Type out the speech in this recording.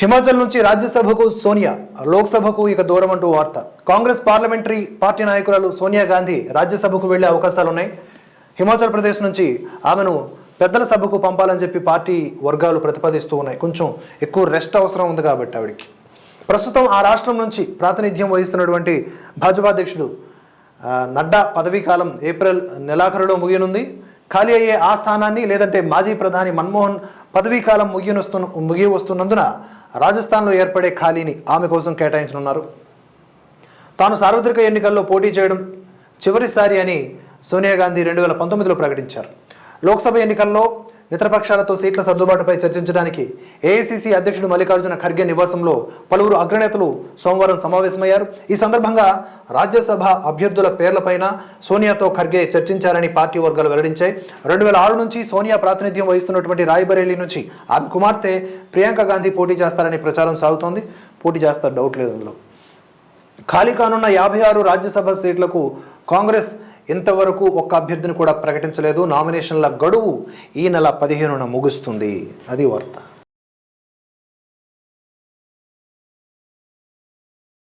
హిమాచల్ నుంచి రాజ్యసభకు సోనియా లోక్సభకు ఇక దూరం అంటూ వార్త. కాంగ్రెస్ పార్లమెంటరీ పార్టీ నాయకురాలు సోనియా గాంధీ రాజ్యసభకు వెళ్ళే అవకాశాలున్నాయి. హిమాచల్ ప్రదేశ్ నుంచి ఆమెను పెద్దల సభకు పంపాలని చెప్పి పార్టీ వర్గాలు ప్రతిపాదిస్తూ ఉన్నాయి. కొంచెం ఎక్కువ రెస్ట్ అవసరం ఉంది కాబట్టి ఆవిడికి. ప్రస్తుతం ఆ రాష్ట్రం నుంచి ప్రాతినిధ్యం వహిస్తున్నటువంటి భాజపా అధ్యక్షుడు నడ్డా పదవీ కాలం ఏప్రిల్ నెలాఖరులో ముగియనుంది. ఖాళీ అయ్యే ఆ స్థానాన్ని లేదంటే మాజీ ప్రధాని మన్మోహన్ పదవీ కాలం ముగియనొస్తు ముగి వస్తున్నందున రాజస్థాన్లో ఏర్పడే ఖాళీని ఆమె కోసం కేటాయించనున్నారు. తాను సార్వత్రిక ఎన్నికల్లో పోటీ చేయడం చివరిసారి అని సోనియా గాంధీ రెండు వేల పంతొమ్మిదిలో ప్రకటించారు. లోక్సభ ఎన్నికల్లో మిత్రపక్షాలతో సీట్ల సర్దుబాటుపై చర్చించడానికి ఏఐసిసి అధ్యక్షుడు మల్లికార్జున ఖర్గే నివాసంలో పలువురు అగ్రనేతలు సోమవారం సమావేశమయ్యారు. ఈ సందర్భంగా రాజ్యసభ అభ్యర్థుల పేర్లపైన సోనియాతో ఖర్గే చర్చించారని పార్టీ వర్గాలు వెల్లడించాయి. రెండు వేల ఆరు నుంచి సోనియా ప్రాతినిధ్యం వహిస్తున్నటువంటి రాయ్బరేలీ నుంచి ఆమె కుమార్తె ప్రియాంక గాంధీ పోటీ చేస్తారని ప్రచారం సాగుతోంది. పోటీ చేస్తారు డౌట్ లేదు అందులో ఖాళీ కానున్న యాభై ఆరు రాజ్యసభ సీట్లకు కాంగ్రెస్ ఇంతవరకు ఒక్క అభ్యర్థిని కూడా ప్రకటించలేదు. నామినేషన్ల గడువు ఈ నెల పదిహేనున ముగుస్తుంది. అది వార్త.